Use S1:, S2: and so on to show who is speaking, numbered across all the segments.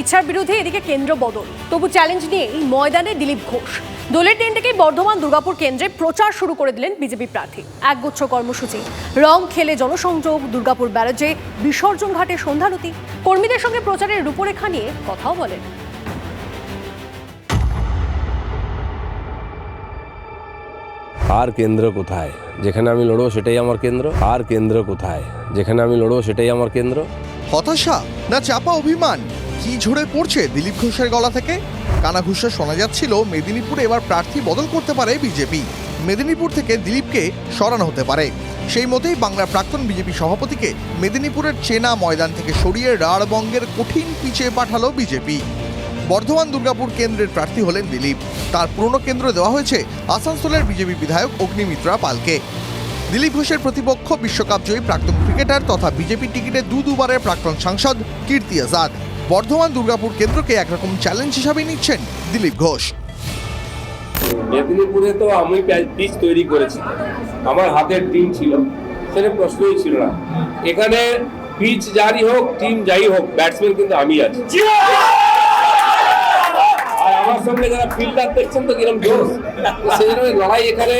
S1: ইচ্ছার বিরুদ্ধে এদিকে কেন্দ্র বদল। তবু চ্যালেঞ্জ নিয়ে এই ময়দানে দিলীপ ঘোষ। দলের ট্রেন থেকেই বর্ধমান দুর্গাপুর কেন্দ্রে প্রচার শুরু করে দিলেন বিজেপি প্রার্থী। একগুচ্ছ কর্মসূচি। রং খেলে জনসংযোগ দুর্গাপুর ব্যারাজে বিসর্জন ঘাটে সন্ধ্যারতি কর্মীদের সঙ্গে প্রচারের রূপরেখা নিয়ে কথাও বলেন।
S2: আর কেন্দ্র কোথায়? যেখানে আমি লড়বো সেটাই আমার কেন্দ্র। আর কেন্দ্র কোথায়? যেখানে আমি লড়বো সেটাই আমার কেন্দ্র।
S3: হতাশা না চাপা অভিমান? কি ঝরে পড়ছে দিলীপ ঘোষের গলা থেকে? কানাঘুষা শোনা যাচ্ছিল, মেদিনীপুরে এবার প্রার্থী বদল করতে পারে বিজেপি। মেদিনীপুর থেকে দিলীপকে সরানো হতে পারে। সেই মতেই বাংলার প্রাক্তন বিজেপি সভাপতিকে মেদিনীপুরের চেনা ময়দান থেকে সরিয়ে রাঢ়বঙ্গের কঠিন পিছে পাঠালো বিজেপি। বর্ধমান দুর্গাপুর কেন্দ্রের প্রার্থী হলেন দিলীপ। তার পুরনো কেন্দ্র দেওয়া হয়েছে আসানসোলের বিজেপি বিধায়ক অগ্নিমিত্রা পালকে। দিলীপ ঘোষের প্রতিপক্ষ বিশ্বকাপ জয়ী প্রাক্তন ক্রিকেটার তথা বিজেপি টিকিটে দু দুবারের প্রাক্তন সাংসদ কীর্তি আজাদ। বর্ধমান দুর্গাপুর কেন্দ্রকে একরকম চ্যালেঞ্জ হিসাবে নিচ্ছেন দিলীপ ঘোষ।
S2: মেদিনীপুরে তো আমি পিচ তৈরি করেছি। আমার হাতের টিম ছিল সেটা প্রশ্নই ছিল না। এখানে পিচ যারই হোক টিম যাই হোক ব্যাটসম্যান কিন্তু আমি আছি। আর আমার সঙ্গে যারা ফিল্ডার দেখছেন তো কিরম জোশ সেই জন্য লড়াই এখানে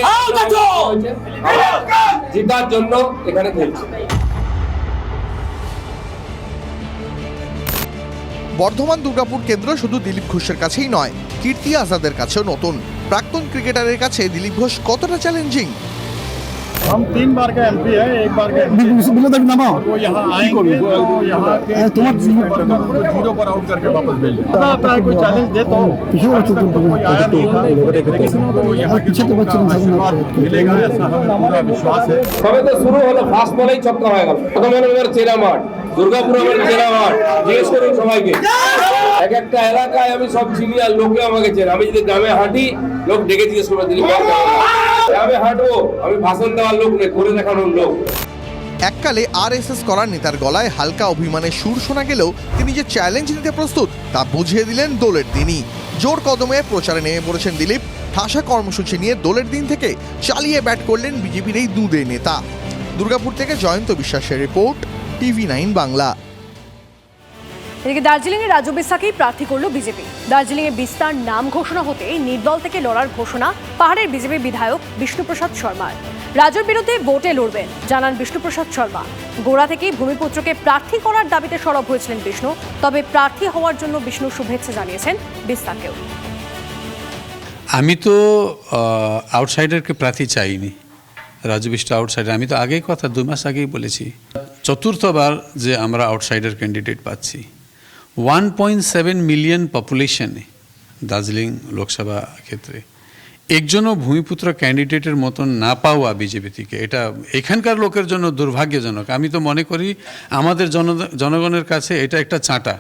S2: জেতার জন্য এখানে খেলছি।
S3: বর্ধমান দুর্গাপুর কেন্দ্র শুধু দিলীপ ঘোষের কাছেই নয় কীর্তি আজাদের কাছেও নতুন প্রাক্তন ক্রিকেটারের কাছে দিলীপ ঘোষ কতটা চ্যালেঞ্জিং
S4: हम तीन बार का एमपी है एक बार का MP
S5: বিপ্লব দাবি নামাও
S4: वो यहाँ आएंगे तो यहाँ के
S5: अरे तुम्हारा
S4: जीरो पर को जीरो पर आउट करके वापस भेज दें। पता आता है कोई चैलेंज दे तो
S5: पीछे वाला चुप तुम
S4: कोई आया नहीं था लेकिन उनको यहाँ के
S5: पीछे तो
S4: लोगों
S5: बच्चे
S4: का
S5: नहीं समझ
S4: आशीर्वाद मिलेगा ऐसा हमें पूरा विश्वास है
S2: সবে তো শুরু হলো ফার্স্ট বলেই ছক্কা হয়ে গেল প্রথম হলো আমার চেনা মাঠ দুর্গাপুর আমার। চেনা মাঠ জিজ্ঞেস করুন সবাইকে। এক একটা এলাকায় আমি সব চিনি আর লোকে আমাকে চেনে। আমি যদি গ্রামে হাঁটি, লোক ডেকে জিজ্ঞেস করবে আছেন?" গ্রামে হাঁটবো, আমি ভাষণ দেওয়ার লোক নেই করে দেখানোর লোক।
S3: এককালে আরএসএস করার নেতার গলায় হালকা অভিমানের সুর শোনা গেলেও তিনি যে চ্যালেঞ্জ নিতে প্রস্তুত, তা বুঝিয়ে দিলেন দোলের দিনই। জোর কদমে প্রচারে নেমে পড়েছেন দিলীপ। ঠাসা কর্মসূচি নিয়ে দোলের দিন থেকে চালিয়ে ব্যাট করলেন বিজেপির এই দুদে নেতা। দুর্গাপুর থেকে জয়ন্ত বিশ্বাসের রিপোর্ট। TV nine Bangla.
S1: এদিকে দার্জিলিংয়ে রাজ্য বিস্তাকেই প্রার্থী করল বিজেপি। দার্জিলিংয়ে বিস্তার নাম ঘোষণা হতে নির্দল থেকে লড়ার ঘোষণা পাহাড়ের বিজেপি বিধায়ক বিষ্ণুপ্রসাদ শর্মার। রাজ্যের বিরুদ্ধে ভোটে লড়বেন জানান বিষ্ণুপ্রসাদ শর্মা। গোড়া থেকেই ভূমিপুত্রকে প্রার্থী করার দাবিতে সরব হয়েছিলেন বিষ্ণু তবে প্রার্থী হওয়ার জন্য বিষ্ণু শুভেচ্ছা জানিয়েছেন বিস্তারকেও।
S6: আমি তো আউটসাইডারকে প্রার্থী চাইনি। রাজু বিষ্ট আউটসাইডার আমি তো আগেই কথা দু মাস আগেই বলেছি। চতুর্থবার যে আমরা আউটসাইডার ক্যান্ডিডেট পাচ্ছি। ওয়ান পয়েন্ট সেভেন মিলিয়ন পপুলেশনে দার্জিলিং লোকসভা ক্ষেত্রে। একজনও ভূমিপুত্র ক্যান্ডিডেটের মতন না পাওয়া বিজেপি থেকে। এটা এখানকার লোকের জন্য দুর্ভাগ্যজনক। আমি তো মনে করি আমাদের জন জনগণের কাছে এটা একটা চাঁটা।